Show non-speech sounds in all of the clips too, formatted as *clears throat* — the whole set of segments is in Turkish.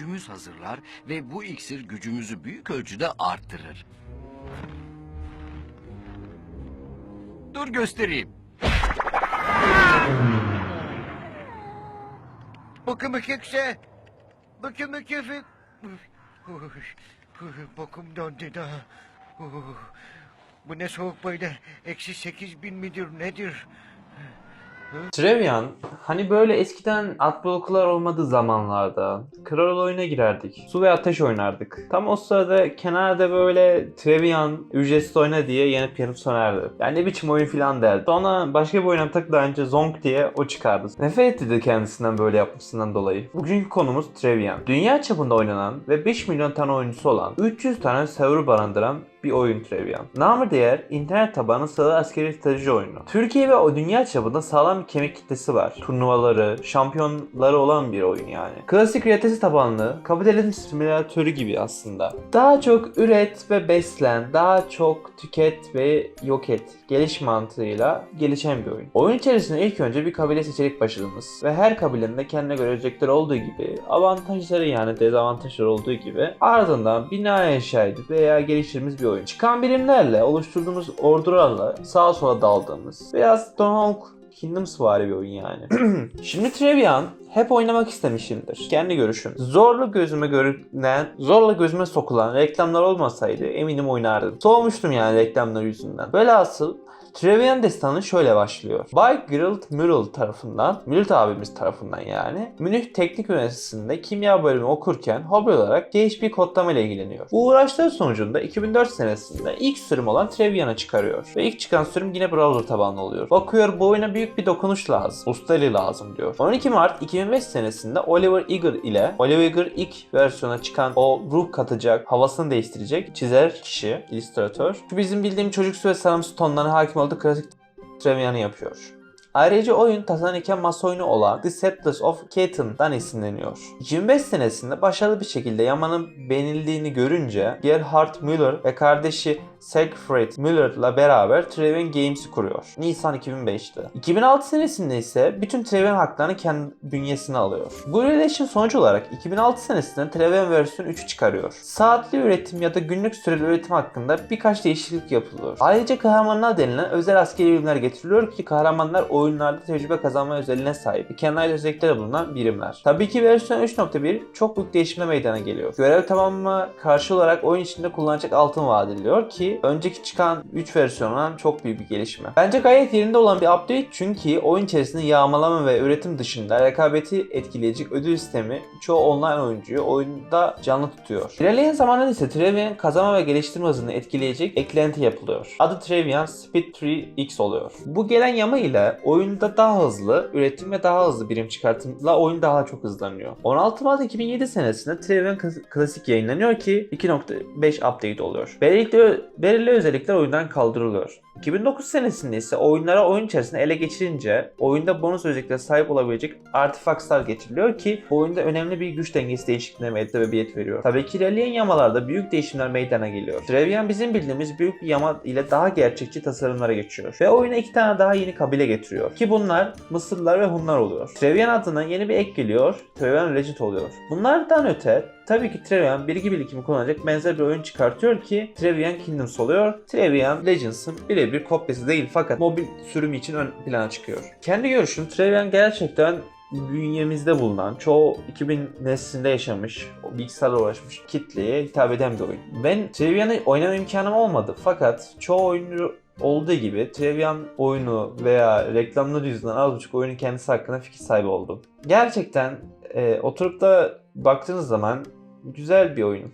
gücümüz hazırlar ve bu iksir gücümüzü büyük ölçüde arttırır. Dur göstereyim. Bakın mükekse. Bakın mükefik. Bakım döndü daha. Bu ne soğuk böyle? Eksi sekiz bin midir nedir? Trevian, hani böyle eskiden at bloklar olmadığı zamanlarda kral oyuna girerdik. Su ve ateş oynardık. Tam o sırada kenarda böyle Trevian ücretsiz oyna diye yeni piyanı sonerdi. Yani ne biçim oyun filan derdi. Sonra başka bir oyuna tak daha önce Zonk diye o çıkardı. Nefret etti kendisinden böyle yapmasından dolayı. Bugünkü konumuz Trevian. Dünya çapında oynanan ve 5 milyon tane oyuncusu olan 300 tane server barındıran bir oyun Trevian. Namı diğer internet tabanlı sıralı askeri strateji oyunu. Türkiye ve o dünya çapında sağlam bir kemik kitlesi var. Turnuvaları, şampiyonları olan bir oyun yani. Klasik realitesi tabanlı, kapitalizm simülatörü gibi aslında. Daha çok üret ve beslen, daha çok tüket ve yok et. Geliş mantığıyla gelişen bir oyun. Oyun içerisinde ilk önce bir kabile seçerek başladınız. Ve her kabilenin de kendine göre özellikleri olduğu gibi, avantajları yani dezavantajları olduğu gibi ardından bina inşa edip veya geliştirdiğimiz bir oyun. Çıkan birimlerle oluşturduğumuz ordularla sağa sola daldığımız biraz Donald Kingdoms var bir oyun yani. *clears throat* Şimdi Trevian hep oynamak istemişimdir. Kendi görüşüm. Zorla gözüme görünen, zorla gözüme sokulan reklamlar olmasaydı eminim oynardım. Soğumuştum yani reklamlar yüzünden. Velhasıl Trevian destanı şöyle başlıyor. Bay Gerald Mürrell tarafından, Mürrell abimiz tarafından yani, Münih Teknik Üniversitesi'nde kimya bölümü okurken hobi olarak PHP kodlama ile ilgileniyor. Bu uğraşları sonucunda 2004 senesinde ilk sürüm olan Trevian'a çıkarıyor. Ve ilk çıkan sürüm yine browser tabanlı oluyor. Bakıyor bu oyuna büyük bir dokunuş lazım. Ustalı lazım diyor. 12 Mart 2005 senesinde Oliver Eager ile Oliver Eager ilk versiyona çıkan o ruh katacak, havasını değiştirecek çizer kişi, illüstratör. Şu bizim bildiğim çocuksu ve sarımsı tonlarına hakim olduğu klasik Trevian'ı yapıyor. Ayrıca oyun tasarlanırken masa oyunu olan The Settlers of Caton'dan esinleniyor. 2005 senesinde başarılı bir şekilde Yaman'ın beğenildiğini görünce Gerhard Müller ve kardeşi Siegfried Müller'la beraber Treven Games'i kuruyor. Nisan 2005'te. 2006 senesinde ise bütün Treven haklarını kendi bünyesine alıyor. Bu birleşim sonucu olarak 2006 senesinde Treven versiyon 3'ü çıkarıyor. Saatli üretim ya da günlük süreli üretim hakkında birkaç değişiklik yapılıyor. Ayrıca kahramanlar denilen özel askeri birimler getiriliyor ki kahramanlar oyunlarda tecrübe kazanma özelliğine sahip. Ait özellikleri bulunan birimler. Tabii ki versiyon 3.1 çok büyük değişimle meydana geliyor. Görev tamamına karşı olarak oyun içinde kullanacak altın vaat ediliyor ki önceki çıkan 3 versiyondan çok büyük bir gelişme. Bence gayet yerinde olan bir update çünkü oyun içerisinde yağmalama ve üretim dışında rekabeti etkileyecek ödül sistemi çoğu online oyuncuyu oyunda canlı tutuyor. İlerleyen zamanlarda ise Trevian kazanma ve geliştirme hızını etkileyecek eklenti yapılıyor. Adı Trevian Speed 3X oluyor. Bu gelen yama ile oyunda daha hızlı üretim ve daha hızlı birim çıkartımla oyun daha çok hızlanıyor. 16 Mart 2007 senesinde Trevian Klasik yayınlanıyor ki 2.5 update oluyor. Böylelikle belirli özellikler oyundan kaldırılıyor. 2009 senesinde ise oyunlara oyun içerisinde ele geçirince oyunda bonus özelliklere sahip olabilecek artifaktlar getiriliyor ki oyunda önemli bir güç dengesi değişikliğine sebebiyet veriyor. Tabii ki ilerleyen yamalarda büyük değişimler meydana geliyor. Trevian bizim bildiğimiz büyük bir yama ile daha gerçekçi tasarımlara geçiyor. Ve oyuna iki tane daha yeni kabile getiriyor. Ki bunlar Mısırlılar ve Hunlar oluyor. Trevian adına yeni bir ek geliyor. Trevian Legend oluyor. Bunlardan öte Tabii ki Trevian bilgi birikimi kullanacak benzer bir oyun çıkartıyor ki Trevian Kingdoms oluyor. Trevian Legends'ın birebir kopyası değil fakat mobil sürümü için ön plana çıkıyor. Kendi görüşüm Trevian gerçekten bünyemizde bulunan, çoğu 2000 neslinde yaşamış, bilgisayarla uğraşmış kitleye hitap eden bir oyun. Ben Trevian'ı oynama imkanım olmadı fakat çoğu oyuncu olduğu gibi Trevian oyunu veya reklamları yüzünden az buçuk oyunun kendisi hakkında fikir sahibi oldum. Gerçekten e, oturup da baktığınız zaman güzel bir oyun.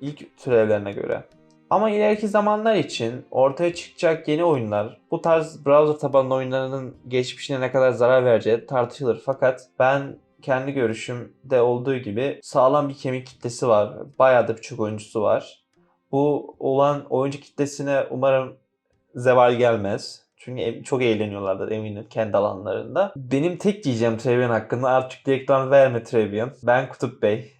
İlk türevlerine göre. Ama ileriki zamanlar için ortaya çıkacak yeni oyunlar bu tarz browser tabanlı oyunlarının geçmişine ne kadar zarar vereceği tartışılır. Fakat ben kendi görüşümde olduğu gibi sağlam bir kemik kitlesi var. Bayağı da birçok oyuncusu var. Bu olan oyuncu kitlesine umarım zeval gelmez. Çünkü çok eğleniyorlardır eminim kendi alanlarında. Benim tek diyeceğim Trevian hakkında artık reklam verme Trevian. Ben Kutup Bey.